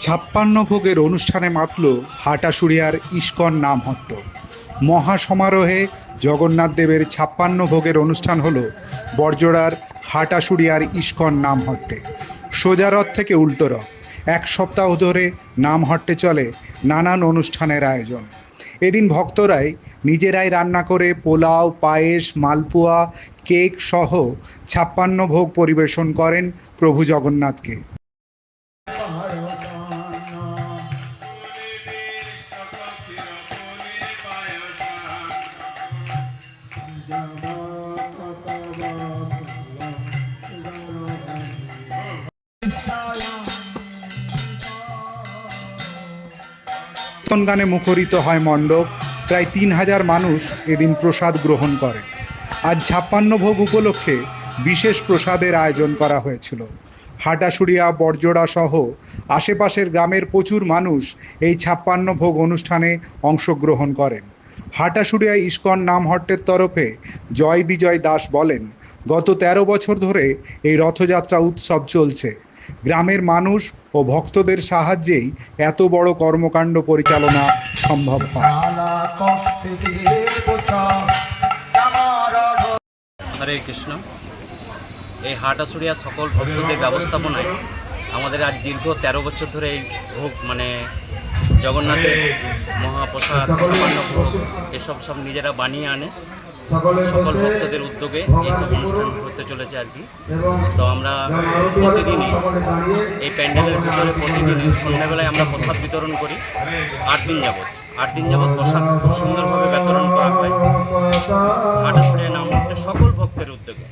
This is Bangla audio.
ছাপ্পান্ন ভোগের অনুষ্ঠানে মাতল হাটাশুড়িয়ার ইস্কন নামহট্ট। মহাসমারোহে জগন্নাথ দেবের ছাপ্পান্ন ভোগের অনুষ্ঠান হলো বর্জড়ার হাটাশুড়িয়ার ইস্কন নামহট্টে। সোজা রথ থেকে উল্টো রথ। এক সপ্তাহ ধরে নামহট্টে চলে নানান অনুষ্ঠানের আয়োজন। এদিন ভক্তরাই নিজেরাই রান্না করে পোলাও, পায়েস, মালপোয়া, কেক সহ ছাপ্পান্ন ভোগ পরিবেশন করেন প্রভু জগন্নাথকে। কীর্তন গানে মুখরিত হয় মণ্ডপ। প্রায় তিন হাজার মানুষ এদিন প্রসাদ গ্রহণ করে। আজ ছাপ্পান্ন ভোগ উপলক্ষে বিশেষ প্রসাদের আয়োজন করা হয়েছিল। হাটাশুড়িয়া বরজোড়া সহ আশেপাশের গ্রামের প্রচুর মানুষ এই ছাপ্পান্ন ভোগ অনুষ্ঠানে অংশগ্রহণ করেন। হাটাশুড়িয়া ইস্কন নামহট্টের তরফে জয় বিজয় দাস বলেন, গত ১৩ বছর ধরে এই রথযাত্রা উৎসব চলছে। গ্রামের মানুষ ও ভক্তদের সাহায্যেই এত বড় কর্মকাণ্ড পরিচালনা সম্ভব হয়। হরে কৃষ্ণ। এই হাটাছড়িয়া সকল ভক্তদের ব্যবস্থাপনায় আমাদের আজ দীর্ঘ তেরো বছর ধরে এই ভোগ মানে জগন্নাথের মহাপ্রসাদ ভোগ এসব সব নিজেরা বানিয়ে আনে। সকল ভক্তদের উদ্যোগে এই সব অনুষ্ঠান করতে চলেছে আর কি। তো আমরা প্রতিদিনই এই প্যান্ডেলের ভিতরে প্রতিদিনই সন্ধ্যাবেলায় আমরা প্রসাদ বিতরণ করি। আট দিন যাবৎ। আট দিন যাবৎ প্রসাদ খুব সুন্দরভাবে বিতরণ করা হয়। আটাশুড়িয়া নাম সকল ভক্তের উদ্যোগে।